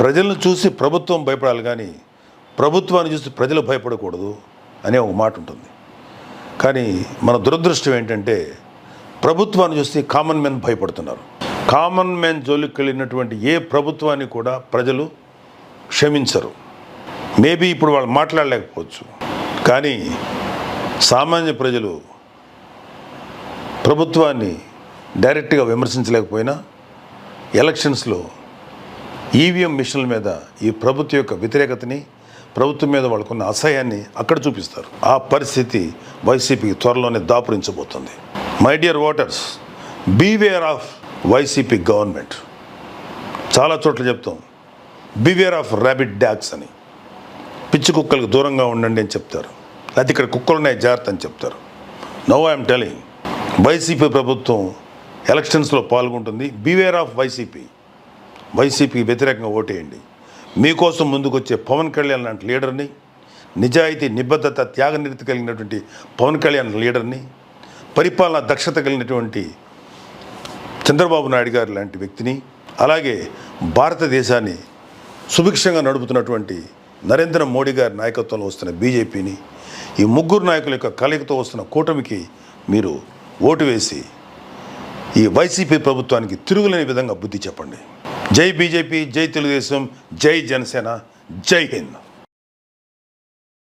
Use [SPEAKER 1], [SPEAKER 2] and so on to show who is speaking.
[SPEAKER 1] ప్రజలను చూసి ప్రభుత్వం భయపడాలి కానీ ప్రభుత్వాన్ని చూసి ప్రజలు భయపడకూడదు అనే ఒక మాట ఉంటుంది. కానీ మన దురదృష్టం ఏంటంటే ప్రభుత్వాన్ని చూసి కామన్ మెన్ భయపడుతున్నారు. కామన్ మ్యాన్ జోలికి వెళ్ళినటువంటి ఏ ప్రభుత్వాన్ని కూడా ప్రజలు క్షమించరు. మేబీ ఇప్పుడు వాళ్ళు మాట్లాడలేకపోవచ్చు. కానీ సామాన్య ప్రజలు ప్రభుత్వాన్ని డైరెక్ట్గా విమర్శించలేకపోయినా ఎలక్షన్స్లో ఈవీఎం మిషన్ల మీద ఈ ప్రభుత్వం యొక్క వ్యతిరేకతని ప్రభుత్వం మీద వాళ్ళకున్న అసహ్యాన్ని అక్కడ చూపిస్తారు. ఆ పరిస్థితి వైసీపీకి త్వరలోనే దాపురించబోతుంది. My dear voters beware of YCP government చాలా చోట్ల చెప్తాం. బివేర్ ఆఫ్ ర్యాబిట్ డ్యాగ్స్ అని. పిచ్చి కుక్కలకు దూరంగా ఉండండి అని చెప్తారు. లేకపోతే ఇక్కడ కుక్కలున్నాయి జాగ్రత్త అని చెప్తారు. నో ఐఎమ్ టెలింగ్ వైసీపీ ప్రభుత్వం ఎలక్షన్స్లో పాల్గొంటుంది. Beware of YCP. వైసీపీకి వ్యతిరేకంగా ఓటేయండి. మీకోసం ముందుకొచ్చే పవన్ కళ్యాణ్ లాంటి లీడర్ని నిజాయితీ నిబద్ధత త్యాగనిరతి కలిగినటువంటి పవన్ కళ్యాణ్ లీడర్ని పరిపాలన దక్షత కలిగినటువంటి చంద్రబాబు నాయుడు గారు లాంటి వ్యక్తిని అలాగే భారతదేశాన్ని సుభిక్షంగా నడుపుతున్నటువంటి నరేంద్ర మోడీ గారి నాయకత్వంలో వస్తున్న బీజేపీని ఈ ముగ్గురు నాయకుల యొక్క కలయికతో వస్తున్న కూటమికి మీరు ఓటు వేసి ఈ వైసీపీ ప్రభుత్వానికి తిరుగులేని విధంగా బుద్ధి చెప్పండి. జై బీజేపీ జై తెలుగుదేశం జై జనసేన జై హింద్.